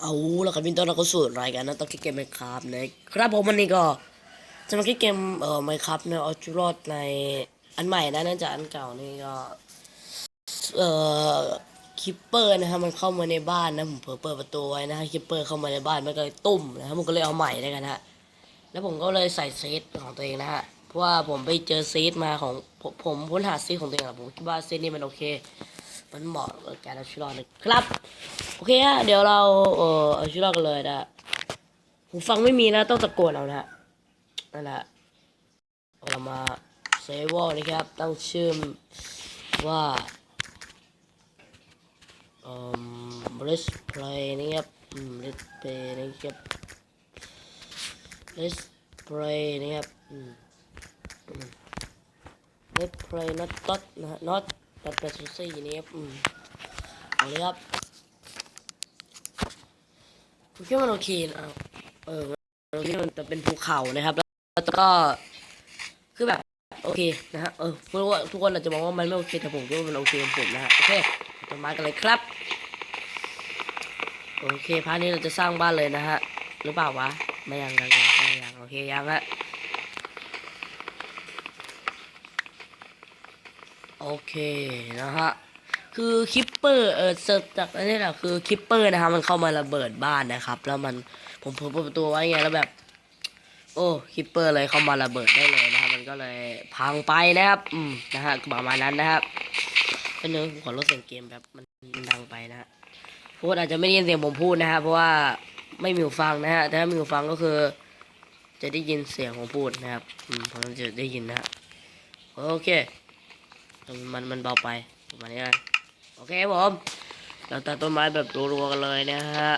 เอาแล้วครับวินเตอร์เราก็สู่รายการนั้นต้องคิดเกมไมครับนะครับผมวันนี้ก็จะมาคิดเกมเอ่อไมครับเนี่ยเอจุรอดในอันใหม่นะนื่องจากอันเก่านี่ก็เอ่อคิปเปอร์นะครับมันเข้ามาในบ้านนะผมเผลอเปิดประตูไว้นะฮะคิปเปอร์เข้ามาในบ้านมันก็เลยตุ้มนะครับผมก็เลยเอาใหม่ได้กันฮะแล้วผมก็เลยใส่เซตของตัวเองนะฮะเพราะว่าผมไปเจอเซตมาของผมผมค้นหาเซตของตัวเองอะผมคิดว่าเซตนี้มันโอเค มันเหมาะกับการเอาชีวิตรอดนะครับ โอเคฮะเดี๋ยวเราเออเอาชีวิตรอดกันเลยนะหูฟังไม่มีนะต้องตะโกนเอานะนั่นแหละเรามาเซฟวอลนะครับตั้งชื่อว่าเอ่อ let's play นะครับอืม let's play นะครับ let's play นะครับอืมอืม let's play not dot นะฮะ not dot แปดศูนย์สี่นะครับอืมเอาเลยครับผมคิดว่ามันโอเคนะเออมันคิดว่ามันจะเป็นภูเขานะครับ แล้วก็คือแบบโอเคนะฮะเออไม่รู้ว่าทุกคนอาจจะมองว่ามันไม่โอเคแต่ผมคิดว่ามันโอเคของผมนะฮะโอเคต่อมากันเลยครับ โอเคพาร์ทนี้เราจะสร้างบ้านเลยนะฮะหรือเปล่าวะไม่ยังยังยังไม่ยังโอเคยังฮะ โอเคนะฮะคือคิปเปอร์เออเซิร์ฟจากอันนี้แหละคือคิปเปอร์นะครับมันเข้ามาระเบิดบ้านนะครับ แล้วมันผมเปิดประตูไว้ไงแล้วแบบ โอ้คิปเปอร์เลยเข้ามาระเบิดได้เลยนะครับมันก็เลยพังไปนะครับ อืมนะฮะประมาณนั้นนะครับเป็นเนื้อขอลดเสียงเกมแบบมันดังไปนะฮะพูดอาจจะไม่ได้ยินเสียงผมพูดนะฮะเพราะว่าไม่มีหูฟังนะฮะแต่ถ้ามีหูฟังก็คือ จะได้ยินเสียงของพูดนะครับ อืมผมจะได้ยินนะฮะโอเค มันมันเบาไปประมาณนี้กันโอเคบผมเราตัดต้นไม้แบบรัวๆกันเลยนะฮะ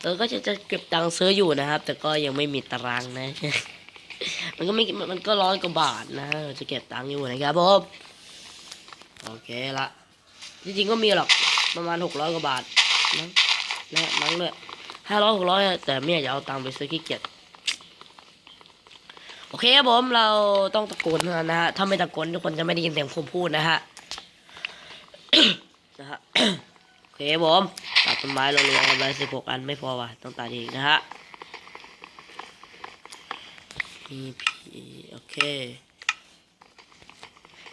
เออก็จะจะเก็บตังค์ซื้ออยู่นะครับ แต่ก็ยังไม่มีตารางนะ มันก็ไม่มันก็ร้อยกว่าบาทนะเราจะเก็บตังค์อยู่นะครับผมโอเคละจริงๆก็มีหรอกประมาณหกร้อยกว่าบาทมั้งนะมั้งเลยห้าร้อยหกร้อยแต่ไม่อยากจะเอาตังค์ไปซื้อขี้เกียจ โอเคครับผมเราต้องตะโกนนะฮะถ้าไม่ตะโกนทุกคนจะไม่ได้ยินเสียงผมพูดนะฮะนะฮะโอเคครับผมตัดต้นไม้เราเรียงกันไปสิบหกอันไม่พอว่ะต้องตัดอีกนะฮะ EP โอเค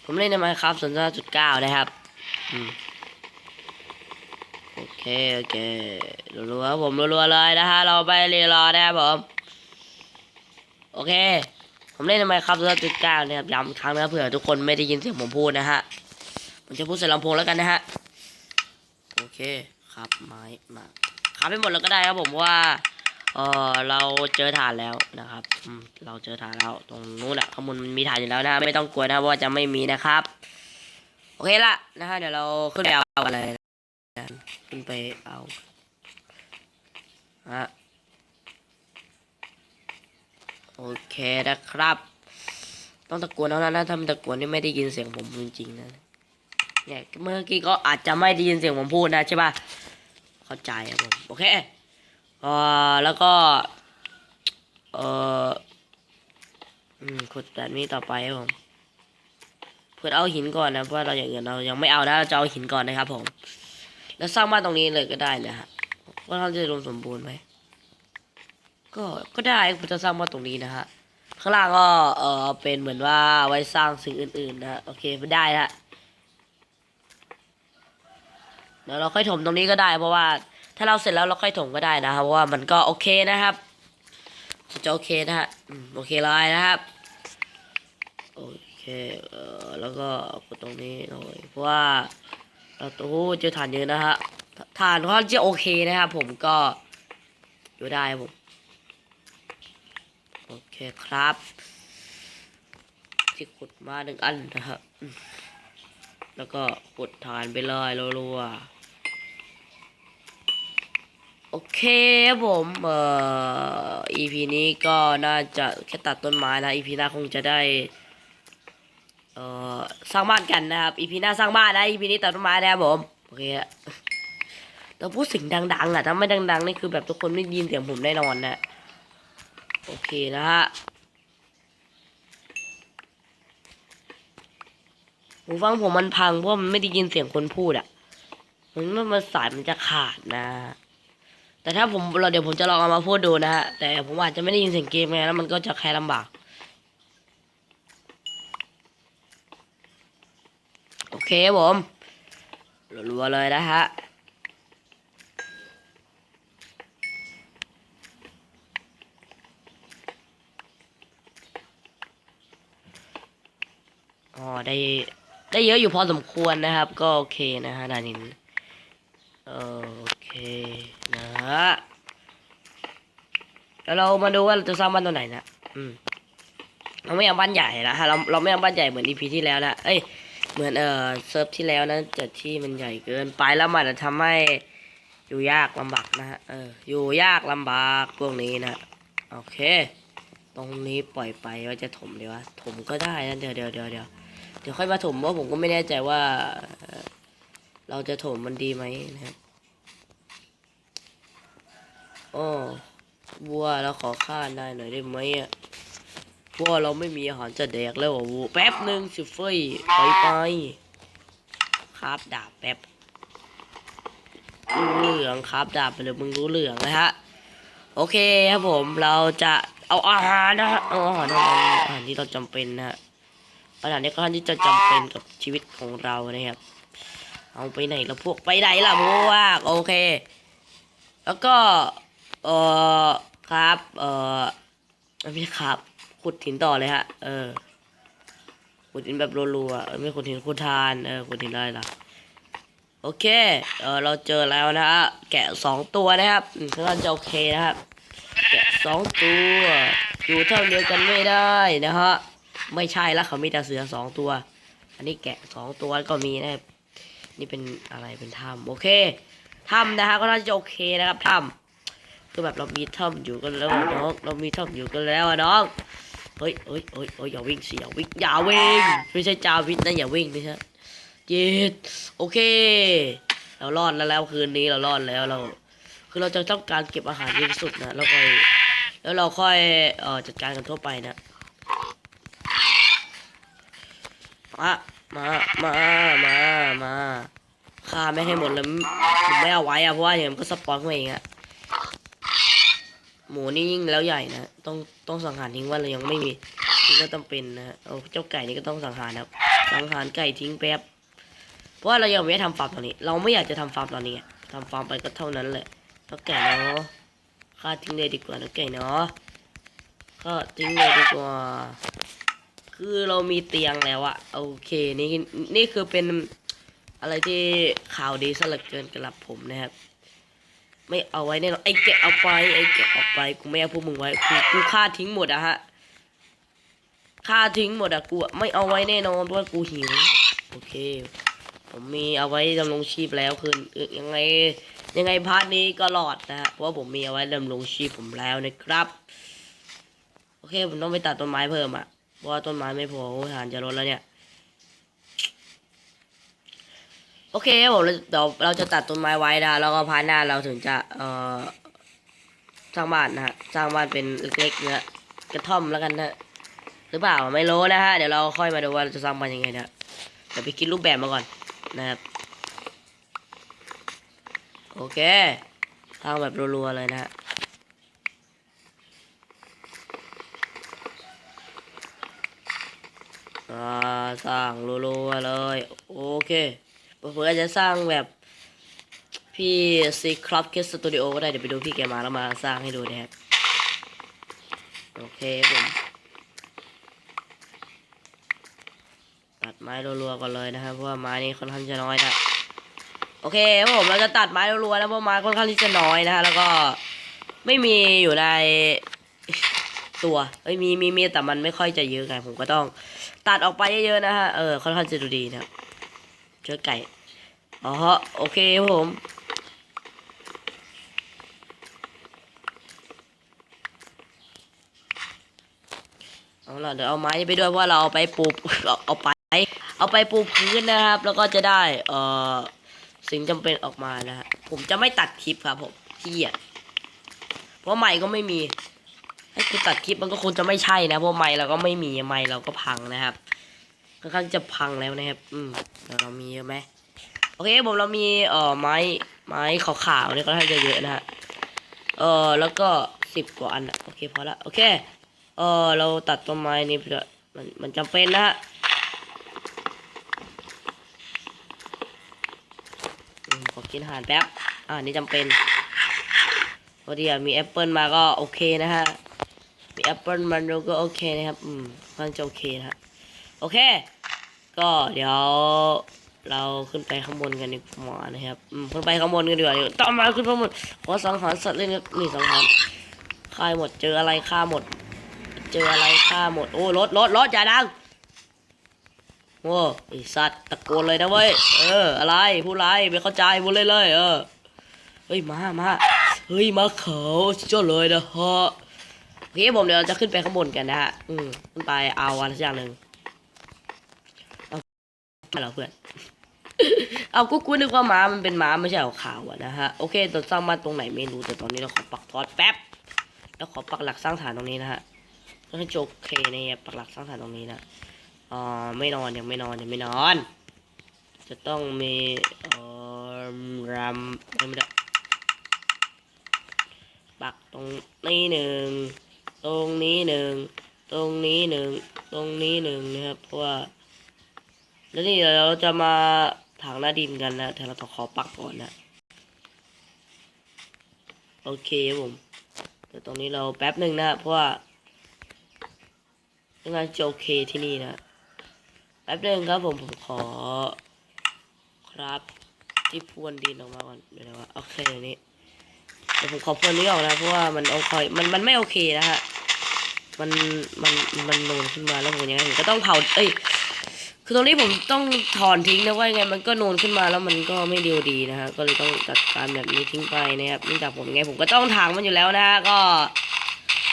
ผมเล่นในไมครับส่วนจุดเก้านะครับโอเค โอเครัวๆครับผมรัวๆเลยนะฮะ เราไปรีรอนะครับผม โอเค ผมเล่นในไมครับส่วนจุดเก้านะครับย้ำครั้งนะเผื่อทุกคนไม่ได้ยินเสียงผมพูดนะฮะผมจะพูดใส่ลำโพงแล้วกันนะฮะโอเคครับไม้มาครับไปหมดแล้วก็ได้ครับผมเพราะว่าเออเราเจอฐานแล้วนะครับอืมเราเจอฐานแล้วตรงนู้นอะข้างบนมันมีฐานอยู่แล้วนะไม่ต้องกลัวนะว่าจะไม่มีนะครับ โอเคละนะฮะเดี๋ยวเราขึ้นไปเอาอะไรขึ้นไปเอาฮะ โอเคนะครับ ต้องตะโกนเท่านั้นนะถ้าไม่ตะโกนนี่ไม่ได้ยินเสียงผมจริงๆนะเนี่ยเมื่อกี้ก็อาจจะไม่ได้ยินเสียงผมพูดนะใช่ป่ะเข้าใจครับผมโอเคเอ่อแล้วก็เอ่อขุดแบบนี้ต่อไปครับผมเพื่อเอาหินก่อนนะเพราะเราอย่างอื่นเรายังไม่เอานะเราจะเอาหินก่อนนะครับผม แล้วสร้างบ้านตรงนี้เลยก็ได้นะฮะว่าเราจะรวมสมบูรณ์ไหม ก็ก็ได้ผมจะสร้างบ้าตรงนี้นะฮะข้างล่างก็เออเป็นเหมือนว่าไว้สร้างสิ่งอื่นๆนะฮะโอเคไม่ได้ละเดี๋ยวเราค่อยถมตรงนี้ก็ได้ เพราะว่า ถ้าเราเสร็จแล้วเราค่อยถมก็ได้นะครับเพราะว่ามันก็โอเคนะครับจะโอเคนะฮะโอเคเลยนะครับโอเคเออแล้วก็กดตรงนี้หน่อยเพราะว่าเราโอ้เจอฐานเยอะนะฮะฐานเขาจะโอเคนะครับผมก็อยู่ได้ผม โอเคครับ ที่ขุดมาหนึ่งอันนะครับ แล้วก็กดฐานไปเลยรัวๆโอเคครับผมเอ่อ EP นี้ก็น่าจะแค่ตัดต้นไม้นะ EP หน้าคงจะได้เอ่อสร้างบ้านกันนะครับ EP หน้าสร้างบ้านนะ EP นี้ตัดต้นไม้นะครับผมโอเคฮะเราพูดสิ่งดังๆอะถ้าไม่ดังๆนี่คือแบบทุกคนไม่ยินเสียงผมแน่นอนนะ โอเคนะฮะหูฟังผมมันพังเพราะมันไม่ได้ยินเสียงคนพูดอะ่ะ มันมันสายมันจะขาดนะ แต่ถ้าผมเราเดี๋ยวผมจะลองเอามาพูดดูนะฮะ แต่ผมอาจจะไม่ได้ยินเสียงเกมไงแล้วมันก็จะแค่ลำบาก โอเคครับผมรัวๆเลยนะฮะ อ๋อได้ได้เยอะอยู่พอสมควรนะครับ ก็โอเคนะฮะดานินโอเคนะฮะแล้วเรามาดูว่าเราจะสร้างบ้านตัวไหนนะอืมเราไม่เอาบ้านใหญ่นะฮะเราเราไม่เอาบ้านใหญ่เหมือนอีพีที่แล้วนะเอ้ยเหมือนเออเซิร์ฟที่แล้วนะจัดที่มันใหญ่เกินไปแล้วมันจะทำให้อยู่ยากลำบากนะฮะเอออยู่ยากลำบากพวกนี้นะโอเค ตรงนี้ปล่อยไปว่าจะถมดีวะถมก็ได้นะเดี๋ยวเดี๋ยวเดี๋ยวเดี๋ยว เดี๋ยวค่อยมาถมเพราะผมก็ไม่แน่ใจว่า เราจะถมมันดีไหมนะครับโอ้วัวเราขอข้าได้หน่อยได้ไหมอะวัวเราไม่มีอาหารจะแดกแล้วอะวัวแป๊บหนึ่งสิเฟยไปไปครับดาบแป๊บรู้เหลืองครับดาบไปเลยมึงรู้เหลืองนะฮะโอเคครับผมเราจะเอาอาหารนะฮะเอาอาหารอาหารที่เราจำเป็นนะฮะ อาหารนี้ก็ค่อนที่จะจำเป็นกับชีวิตของเรานะครับ เอาไปไหนละพวกไปไหนล่ะพวกโอเค แล้วก็เออครับ เออไม่ใช่ครับ ขุดหินต่อเลยฮะ เออ ขุดหินแบบรัวๆไม่ขุดหินขุดทาน เออ ขุดหินอะไรล่ะโอเค เออเราเจอแล้วนะฮะ แกะสองตัวนะครับอืมค่อนจะโอเคนะครับ แกะสองตัว อยู่เท่าเดียวกันไม่ได้นะฮะ ไม่ใช่แล้วเขามีแต่เสือสองตัว อันนี้แกะสองตัวก็มีนะครับนี่เป็นอะไรเป็นถ้ำโอเคถ้ำนะฮะก็น่าจะโอเคนะครับถ้ำคือแบบเรามีถ้ำอยู่กันแล้วน้องเรามีถ้ำอยู่กันแล้วน้องเฮ้ยเฮ้ยเฮ้ยเฮ้ยอย่าวิ่งสิอย่าวิ่งอย่าวิ่งไม่ใช่จาวิทนะอย่าวิ่งไม่ใช่เย็ดโอเค เรารอดแล้วแล้วคืนนี้เรารอดแล้วเรา คือเราจะต้องการเก็บอาหารเยอะที่สุดนะแล้วค่อยแล้วเราค่อยเอ่อจัดการกันทั่วไปนะ มา มา มา มา มาฆ่าไม่ให้หมดเลยผมไม่เอาไว้อะเพราะว่าอย่างนั้นมันก็สปอนมาเองอะหมูนี่ยิ่งแล้วใหญ่นะต้องต้องสังหารทิ้งว่าเรายังไม่มีนี่ก็ต้องเป็นนะเอาเจ้าไก่นี่ก็ต้องสังหารนะครับสังหารไก่ทิ้งแป๊บเพราะว่าเรายังไม่ได้ทำฟาร์มตอนนี้ เราไม่อยากจะทำฟาร์มตอนนี้ทำฟาร์มไปก็เท่านั้นแหละแล้วไก่เนาะฆ่าทิ้งเลยดีกว่าแล้วไก่เนาะก็ทิ้งเลยดีกว่า คือเรามีเตียงแล้วอะโอเคนี่นี่คือเป็นอะไรที่ข่าวดีสลักเกินกรับผมนะครับ ไม่เอาไว้แน่นอนไอ้แกะเอาไปไอ้แกะออกไปกูไม่เอาพวกมึงไว้กูกูฆ่าทิ้งหมดอะฮะฆ่าทิ้งหมดอะกูอะไม่เอาไว้แน่นอนเพราะว่ากูหิวโอเค ผมมีเอาไว้ดำรงชีพแล้วคือยังไงยังไงพาร์ทนี้ก็รอดนะฮะเพราะว่าผมมีเอาไว้ดำรงชีพผมแล้วนะครับ โอเคผมต้องไปตัดต้นไม้เพิ่มอะเพราะ ว่าต้นไม้ไม่พอโอ้หานจะลดแล้วเนี่ย โอเคผมเราเดี๋ยวเราจะตัดต้นไม้ไว้นะแล้วก็พาหน้าเราถึงจะเอ่อสร้างบ้านนะฮะสร้างบ้านเป็นเล็กๆนะกระท่อมแล้วกันนะหรือเปล่าไม่รู้นะฮะเดี๋ยวเราค่อยมาดูว่าเราจะสร้างบ้านยังไงนะเดี๋ยวไปคิดรูปแบบมาก่อนนะครับโอเคสร้างแบบรัวๆเลยนะฮะ อ่า สร้างรัวๆเลย โอเคเผื่อจะสร้างแบบพี่ซีครับเคสตูดิโอก็ได้ เดี๋ยวไปดูพี่แกมาแล้วมาสร้างให้ดูนะครับ โอเคผมตัดไม้รัวๆก่อนเลยนะครับเพราะว่าไม้นี้ค่อนข้างจะน้อยนะโอเคผมเราจะตัดไม้รัวๆแล้วเพราะไม้ค่อนข้างที่จะน้อยนะฮะแล้วก็ไม่มีอยู่ใน ตัวเอ้ยมีมีมีแต่มันไม่ค่อยจะเยอะไงผมก็ต้อง ตัดออกไปเยอะๆนะฮะเออค่อนข้างจะดูดีนะครับเชื้อไก่อ๋อโอเคครับผมเอาล่ะเดี๋ยวเอาไม้ไปด้วยเพราะเราเอาไปปูเอาเอาไปเอาไปปูพื้นนะครับ แล้วก็จะได้เอ่อสิ่งจำเป็นออกมานะฮะผมจะไม่ตัดคลิปครับผมที่อะเพราะใหม่ก็ไม่มี ให้กูตัดคลิปมันก็คงจะไม่ใช่นะเพราะไม้เราก็ไม่มีไม้เราก็พังนะครับค่อนข้างจะพังแล้วนะครับ อืมเดี๋ยวเรามีเยอะไหมโอเคผมเรามีเอ่อไม้ไม้ขาวๆนี่ก็ค่อนข้างจะเยอะนะฮะเออแล้วก็สิบกว่าอันอะโอเคพอละโอเคเออเราตัดต้นไม้นี่เพื่อมันมันจำเป็นนะฮะขอกินอาหารแป๊บอ่านี่จำเป็นพอดีมีแอปเปิลมาก็โอเคนะฮะ มีแอปเปิลมาดูก็โอเคนะครับ อืมมันจะโอเคนะฮะโอเค ก็เดี๋ยวเราขึ้นไปข้างบนกันดีกว่านะครับ อืมขึ้นไปข้างบนกันดีกว่าเดี๋ยวต้อมาขึ้นข้างบนขอสังหารสัตว์เล่นนี่สังหารฆ่าหมด เจออะไรฆ่าหมด เจออะไรฆ่าหมด โอ้รถรถรถอย่าดังโอ้ไอสัตว์ตะโกนเลยนะเว้ย เออ อะไร ผู้ไรไม่เข้าใจพูดเลยเลย เออ เฮ้ย มา มา เฮ้ย มาเขาเจ้าเลยนะฮะ โอเคผมเดี๋ยวจะขึ้นไปข้างบนกันนะฮะ อืมขึ้นไปเอาอะไรสักอย่างหนึ่งไม่เหรอเพื่อน เอากูกูนึกว่าม้ามันเป็นม้าไม่ใช่ขาวอะนะฮะ โอเคตัวสร้างบ้านตรงไหนไม่รู้แต่ตอนนี้เราขอปักทอดแป๊บ แล้วขอปักหลักสร้างฐานตรงนี้นะฮะก็ให้โจโอเคเนี่ยปักหลักสร้างฐานตรงนี้นะอ่าไม่นอนยังไม่นอนยังไม่นอน จะต้องมีเอ่อรำไม่ได้ปักตรงนี้หนึ่ง ตรงนี้หนึ่งตรงนี้หนึ่งตรงนี้หนึ่งนะครับ เพราะว่า แล้วนี่เดียวเราจะมาถางหน้าดินกันนะแต่เราต้องขอปักก่อนนะโอเคครับผมเดี๋ยวตรงนี้เราแป๊บหนึ่งนะเพราะว่ายังไงจะโอเคที่นี่นะแป๊บหนึ่งครับผมผมขอ ครับที่พวนดินออกมาก่อนเดี๋ยวนะว่าโอเคเดี๋ยวนี้ เดี๋ยวผมขอเพรวนนี้ออกนะเพราะว่ามันโอเคมันมันไม่โอเคนะฮะมันมันมันโนนขึ้นมาแล้วผมยังไงผมก็ต้องเผาเอ้ยคือตรงนี้ผมต้องถอนทิ้งนะว่ายังไงมันก็นูนขึ้นมาแล้วมันก็ไม่ดีดีนะฮะก็เลยต้องจัดการแบบนี้ทิ้งไปนะครับเนื่องจากผมไงผมก็ต้องถางมันอยู่แล้วนะฮะก็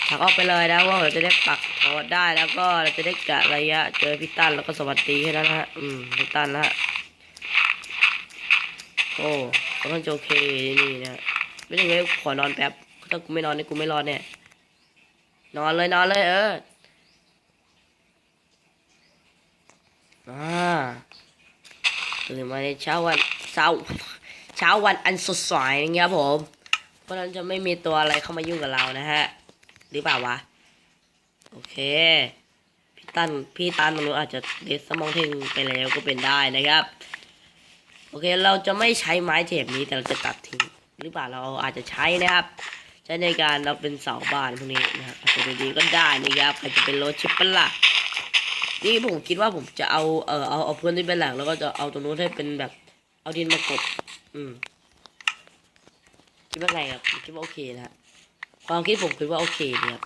ถางออกไปเลยนะว่าเราจะได้ปักทอดได้แล้วก็เราจะได้กะระยะ เจอพี่ตั้นแล้วก็สวัสดีแค่นั้นฮะอืมพี่ตั้นนะฮะโอ้ก็ต้องโอเคนี่นะ ไม่ใช่ไงขอนอนแป๊บถ้ากูไม่นอนนี่กูไม่รอดเนี่ยนอนเลยนอนเลยเอออ่าตื่นมาในเช้าวันเช้าเช้าวันอันสดใสอย่างเงี้ยครับผม เพราะนั้นจะไม่มีตัวอะไรเข้ามายุ่งกับเรานะฮะ หรือเปล่าวะ โอเค พี่ตันพี่ตันมนุษย์อาจจะเดสมองเทงไปแล้วก็เป็นได้นะครับ โอเคเราจะไม่ใช้ไม้เทปนี้แต่เราจะตัดทิ้ง หรือเปล่าเราอาจจะใช้นะครับ ใช้ในการเราเป็นเสาบ้านพวกนี้นะครับอาจจะดีก็ได้นะครับใครจะเป็นรถชิปเปล่านี่ผมคิดว่าผมจะเอาเออเอาเอาเพื้นที่เป็นหลักแล้วก็จะเอาตรงนู้นให้เป็นแบบ เอาดินมากบอืมคิดว่าไงครับคิดว่าโอเคนะความคิดผมคิดว่าโอเคดีครับ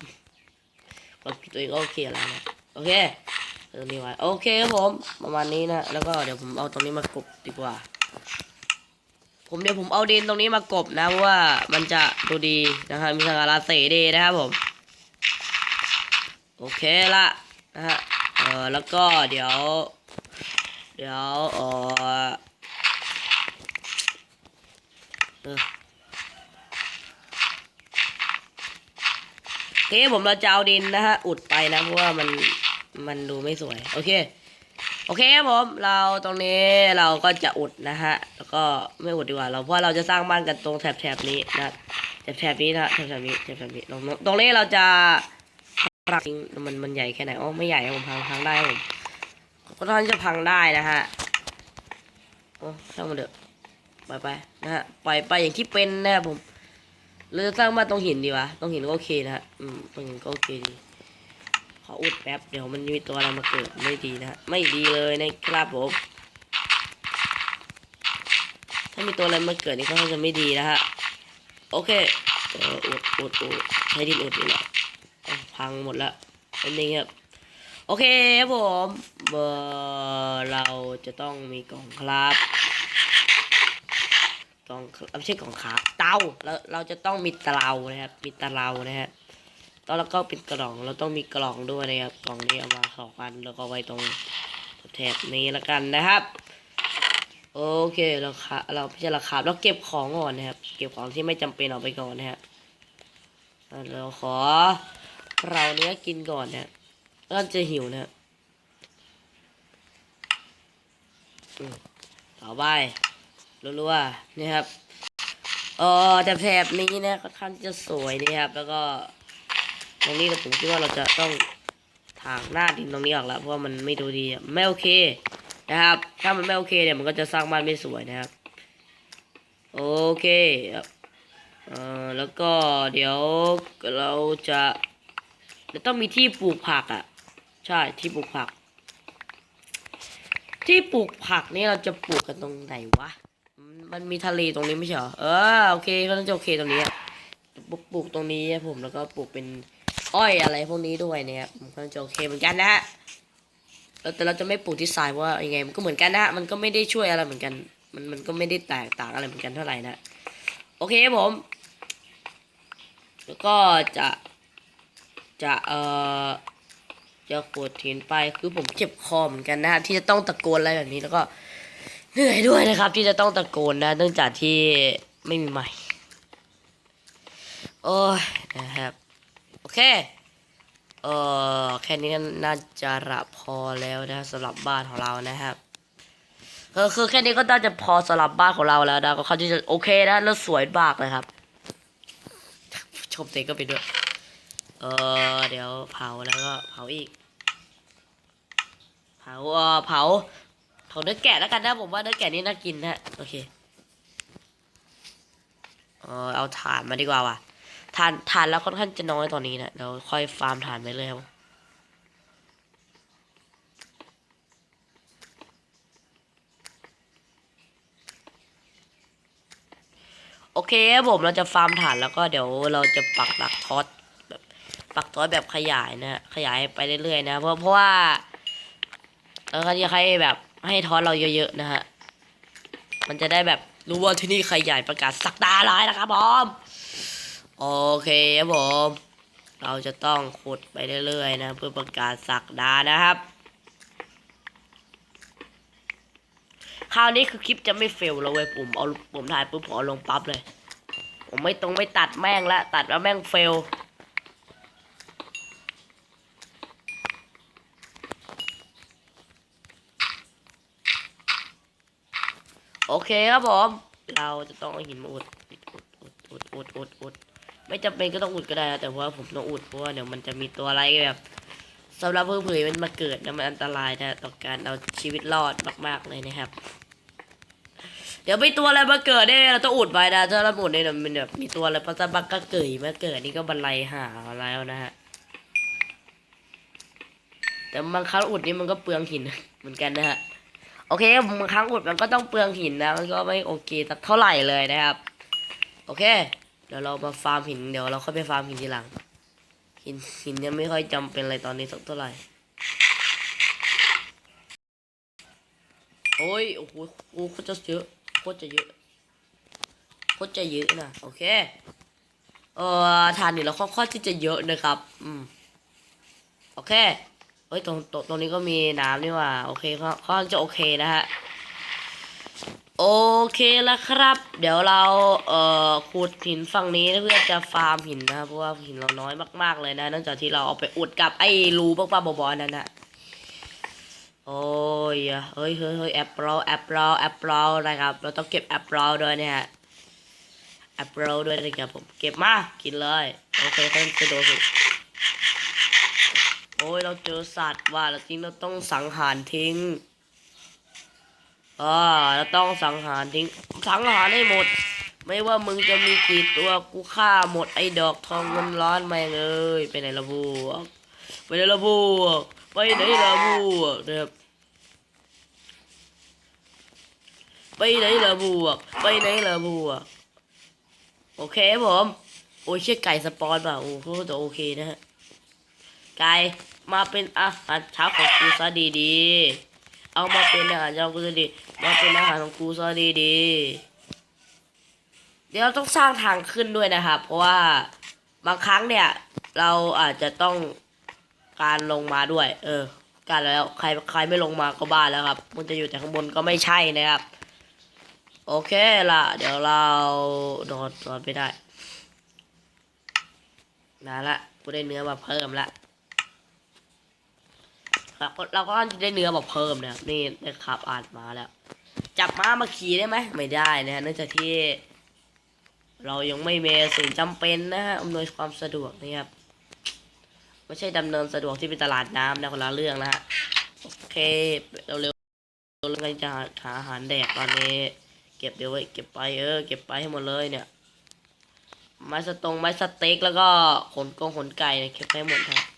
ความคิดตัวเองก็โอเคแล้วนะโอเคเอาตรงนี้ไว้โอเคครับผมประมาณนี้นะแล้วก็เดี๋ยวผมเอาตรงนี้มากบดีกว่า ผมเดี๋ยวผมเอาดินตรงนี้มากบนะเพราะว่ามันจะดูดีนะครับมีสง่าราศีดีนะครับผม โอเคละนะฮะเออแล้วก็เดี๋ยว เดี๋ยวเออเออโอเคผมเราจะเอาดินนะฮะอุดไปนะเพราะว่ามันมันดูไม่สวย โอเค โอเคครับผม เราตรงนี้เราก็จะอุดนะฮะ แล้วก็ไม่อุดดีกว่า เราเพราะเราจะสร้างบ้านกันตรงแถบแถบนี้นะแถบแถบนี้นะแถบแถบนี้แถบแถบนี้ตรงตรงนี้เราจะรักจริงมันมันใหญ่แค่ไหนอ๋อไม่ใหญ่ผมพังพังได้ผมก็ท่านจะพังได้นะฮะโอ้ช่างมันเถอะปล่อยไปนะฮะปล่อยไปอย่างที่เป็นนะครับผมเราจะสร้างบ้านตรงหินดีวะตรงหินก็โอเคนะฮะอืมตรงหินก็โอเคดี ออุดแป๊บเดี๋ยวมันมีตัวอะไรมาเกิดไม่ดีนะฮะไม่ดีเลยนะครับผมถ้ามีตัวอะไรมาเกิดนี่ก็จะไม่ดีนะฮะโอเคเอ,อุดอุดอุดใช้ดินอุดดีหน่อยอ้าวพังหมดละอันนี้ครับโอเคครับผมเบอร์เราจะต้องมีกล่องครับกล่องไม่ใช่กล่องครับเตาเราเราจะต้องมีเตานะครับมีเตานะฮะ ตอนแล้วก็เป็นกล่องเราต้องมีกล่องด้วยนะครับกล่องนี้เอามาสองอันแล้วก็ไว้ตรงแถบนี้แล้วกันนะครับโอเคเราค่ะเราไม่ใช่ราคาเราเก็บของก่อนนะครับ เก็บของที่ไม่จำเป็นออกไปก่อนนะครับเราขอเราเนี้ยกินก่อนเนี่ยก็จะหิวนะต่อไปรัวๆนี่ครับเออแต่แถบนี้นะค่อนข้างจะสวยนะครับ แล้วก็ ตรงนี้นะผมคิดว่าเราจะต้องถางหน้าดินตรงนี้ออกแล้วเพราะมันไม่ดูดีไม่โอเคนะครับ ถ้ามันไม่โอเคเนี่ยมันก็จะสร้างบ้านไม่สวยนะครับ โอเคเอ่อแล้วก็เดี๋ยวเราจะจะต้องมีที่ปลูกผักอะ ใช่ที่ปลูกผัก ที่ปลูกผักนี่เราจะปลูกกันตรงไหนวะมันมีทะเลตรงนี้ไม่ใช่เหรอเออโอเคก็น่าจะโอเคตรงนี้ปลูกปลูกตรงนี้ผมแล้วก็ปลูกเป็น อ้อยอะไรพวกนี้ด้วยเนี่ยครับมันจะโอเคเหมือนกันนะฮะแต่เราจะไม่ปลูกที่ทรายเพราะว่ายังไงมันก็เหมือนกันนะมันก็ไม่ได้ช่วยอะไรเหมือนกัน มันมันก็ไม่ได้แตกต่างอะไรเหมือนกันเท่าไหร่นะโอเคครับผม แล้วก็จะจะเอ่อจะขวดหินไปคือผมเจ็บคอเหมือนกันนะฮะที่จะต้องตะโกนอะไรแบบนี้แล้วก็เหนื่อยด้วยนะครับ ที่จะต้องตะโกนนะเนื่องจากที่ไม่มีไมค์โอ้ยนะครับ โอเค เออแค่นี้ก็น่าจะระพอแล้วนะสำหรับบ้านของเรานะครับคือคือแค่นี้ก็น่าจะพอสำหรับบ้านของเราแล้วนะก็เขาจะโอเคนะแล้วสวยมากเลยครับ ชมเต็ก็ไปด้วย เออเดี๋ยวเผาแล้วก็เผาอีก เผาเออเผาเผาเนื้อแกะแล้วกันนะผมว่าเนื้อแกะนี่น่ากินนะโอเค เออเอาถ่านมาดีกว่าว่ะ ถ่านถ่านแล้วค่อนข้างจะน้อยตอนนี้นะเดี๋ยวค่อยฟาร์มถ่านไปเลยครับโอเคผมเราจะฟาร์มถ่านแล้วก็เดี๋ยวเราจะปักหลักทอดแบบปักทอดแบบขยายนะฮะขยายไปเรื่อยๆนะเพราะเพราะว่าเออเขาจะให้แบบให้ทอดเราเยอะๆนะฮะมันจะได้แบบรู้ว่าที่นี่ใครใหญ่ประกาศสักดาร้ายนะครับผม โอเคครับผม เราจะต้องขุดไปเรื่อยๆนะ เพื่อประกาศสักดานะครับ คราวนี้คือคลิปจะไม่เฟลแล้วเว้ยผมเอาผมถ่ายปุ๊บผมเอาลงปั๊บเลย ผมไม่ตรงไม่ตัดแม่งละ ตัดแล้วแม่งเฟลโอเคครับผม เราจะต้องเอาหินมาอุดอุดอุดอุดอุดอุดอุด ไม่จำเป็นก็ต้องอุดก็ได้นะแต่ว่าผมต้องอุดเพราะว่าเดี๋ยวมันจะมีตัวอะไรแบบสำหรับเพื่อเผยมันมาเกิดนะมันอันตรายนะต่อการเอาชีวิตรอดมาก ๆเลยนะครับ เดี๋ยวมีตัวอะไรมาเกิดเนี่ยเราต้องอุดไว้นะถ้าเราอุดเนี่ยมันแบบมีตัวอะไรปัสบักก็เกิดมาเกิดนี่ก็บันไลหาแล้วนะฮะแต่บางครั้งอุดนี่มันก็เปลืองหินเหมือนกันนะฮะโอเคบางครั้งอุดมันก็ต้องเปลืองหินนะมันก็ไม่โอเคสักเท่าไหร่เลยนะครับ โอเค ดี๋ยวเรามาฟาร์มหินเดี๋ยวเราค่อยไปฟาร์มหินทีหลัง หินหินยังไม่ค่อยจำเป็นอะไรตอนนี้สักเท่าไหร่ โอ้ยโอ้โหโอ้โคตรจะเยอะโคตรจะเยอะโคตรจะเยอะนะโอเค เอ่อทานนี่เราค่อนข้างที่จะเยอะนะครับ อืมโอเคเฮ้ยตรงตรงนี้ก็มีน้ำนี่ว่า โอเคค่อนข้างจะโอเคนะฮะ โอเคแล้วครับ เดี๋ยวเราเอ่อขุดหินฝั่งนี้เพื่อจะฟาร์มหินนะเพราะว่าหินเราน้อยมากๆเลยนะเนื่องจากที่เราเอาไปอุดกับไอ้รูบ้าบ้าๆบอๆนั่นนะโอ้ยเฮ้ยเฮ้ยเฮ้ยแอปเปิลแอปเปิลแอปเปิลนะครับเราต้องเก็บแอปเปิลด้วยเนี่ยฮะแอปเปิลด้วยนะครับผมเก็บมากินเลยโอเคท่านจะโดนสิโอ้ยเราเจอสัตว์ว่าแล้วจริงเราต้องสังหารทิ้ง อ่าเราต้องสังหารทิ้งสังหารให้หมด ไม่ว่ามึงจะมีกี่ตัวกูฆ่าหมดไอ้ดอกทองเงินล้านแมงเอ้ยไปไหนละบวกไปไหนละบวกไปไหนละบวกนะครับไปไหนละบวก ไปไหนละบวก โอเคผม โอ้ยเชี่ยไก่สปอนป่ะโอ้โหแต่โอเคนะฮะ ไก่มาเป็นอาหารเช้าของกูซะดีๆ เอามาเป็นอาหารเช้าของกูซะดีมาเป็นอาหารของกูซะดีๆเดี๋ยวเราต้องสร้างทางขึ้นด้วยนะครับ เพราะว่าบางครั้งเนี่ย เราอาจจะต้องการลงมาด้วย เออ การแล้วใครใครไม่ลงมาก็บ้าแล้วครับ มันจะอยู่แต่ข้างบนก็ไม่ใช่นะครับ โอเคล่ะเดี๋ยวเราโดดโดดไม่ได้นั่นละกูได้เนื้อมาเพิ่มละ เราก็เราก็ได้เนื้อมาเพิ่มนะครับนี่ได้ขับอ่านมาแล้ว จับม้ามาขี่ได้ไหมไม่ได้นะฮะเนื่องจากที่ เรายังไม่มีสิ่งจำเป็นนะฮะอำนวยความสะดวกนะครับไม่ใช่ดำเนินสะดวกที่เป็นตลาดน้ำนะคนละเรื่องนะฮะโอเคเราเร็วเรากำลังจะหาอาหารแดกตอนนี้ เก็บเดี๋ยวไว้เก็บไปเออเก็บไปให้หมดเลยเนี่ยไม้สตงไม้สเต็กแล้วก็ขนกงขนไก่เนี่ยเก็บให้หมดครับ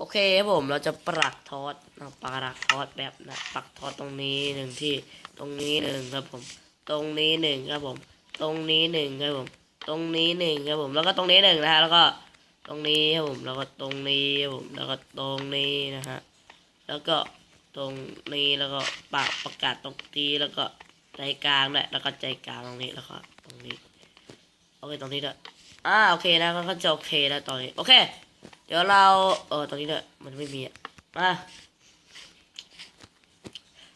โอเคครับผมเราจะปลักทอดนะปักทอดแบบนะปักทอดตรงนี้หนึ่งที่ตรงนี้หนึ่งครับผม ตรงนี้หนึ่งครับผม ตรงนี้หนึ่งครับผม ตรงนี้หนึ่งครับผม แล้วก็ตรงนี้หนึ่งนะฮะแล้วก็ตรงนี้ครับผมแล้วก็ตรงนี้ครับผมแล้วก็ตรงนี้นะฮะแล้วก็ตรงนี้แล้วก็ปากประกาศตรงนี้แล้วก็ใจกลางด้วยแล้วก็ใจกลางตรงนี้แล้วก็ตรงนี้โอเคตรงนี้ด้วยอ่าโอเคนะก็จะโอเคแล้วตอนนี้โอเค เดี๋ยวเราเออตรงนี้ด้วยมันไม่มีมา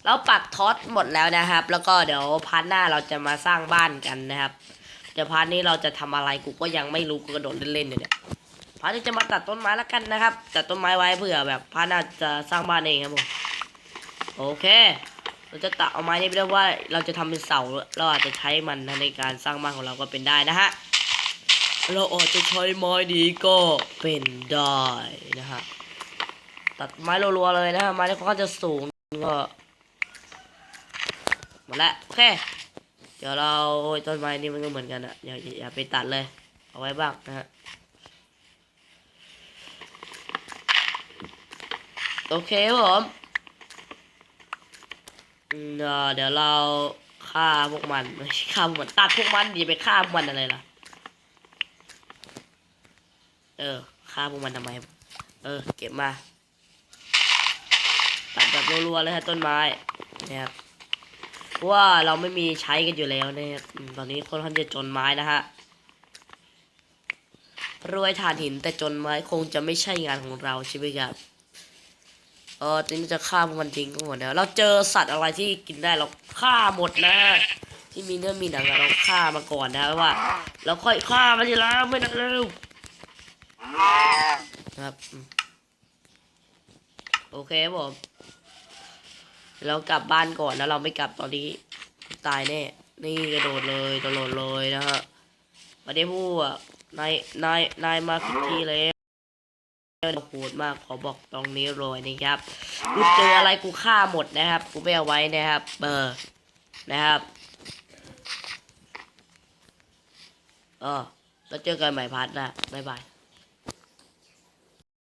เราปักท็อตหมดแล้วนะครับ แล้วก็เดี๋ยวพาร์ทหน้าเราจะมาสร้างบ้านกันนะครับเดี๋ยวพาร์ทนี้เราจะทำอะไรกูก็ยังไม่รู้กูกระโดดเล่นๆอยู่เนี่ยพาร์ทนี้จะมาตัดต้นไม้แล้วกันนะครับตัดต้นไม้ไว้เผื่อแบบพาร์ทหน้าจะสร้างบ้านเองครับผมโอเค เราจะตัดเอาไม้นี้ไปด้วยว่าเราจะทำเป็นเสาเราอาจจะใช้มันในการสร้างบ้านของเราก็เป็นได้นะฮะ เราอาจจะใช้ไม้ดีก็เป็นได้นะฮะ ตัดไม้รัวๆเลยนะฮะ ไม้ที่เขาก็จะสูงก็หมดละโอเค เดี๋ยวเราต้นไม้นี่มันก็เหมือนกันอะอย่าอย่าไปตัดเลย เอาไว้บ้างนะฮะ โอเคครับผมอืมเดี๋ยวเราฆ่าพวกมันฆ่าพวกมันตัดพวกมันดีไปฆ่าพวกมันอะไรล่ะ เออฆ่าพวกมันทำไม เออ เก็บมา ตัดแบบรัวๆเลยฮะต้นไม้นะครับเพราะว่าเราไม่มีใช้กันอยู่แล้วนะครับตอนนี้คนข้างจะจนไม้นะฮะรวยถ่านหินแต่จนไม้คงจะไม่ใช่งานของเราใช่ไหมครับเออทีนี้จะฆ่าพวกมันทิ้งก็หมดแล้วเราเจอสัตว์อะไรที่กินได้เราฆ่าหมดนะ ที่มีเนื้อมีหนังเราฆ่ามาก่อนนะว่า เราค่อยฆ่ามันทีละไม่นานแล้ว ครับ โอเคผม เรากลับบ้านก่อนแล้วเราไม่กลับตอนนี้ ตายแน่ นี่กระโดดเลยกระโดดเลยนะฮะม่ได้พูดอะนาย นาย นายมาผิดที่แล้วโหดมากขอบอกตรงนี้เลยนะครับกูเจออะไรกูฆ่าหมดนะครับ กูไม่เอาไว้นะครับเบอร์นะครับเออแล้วเจอกันใหม่พัดนะบ๊ายบาย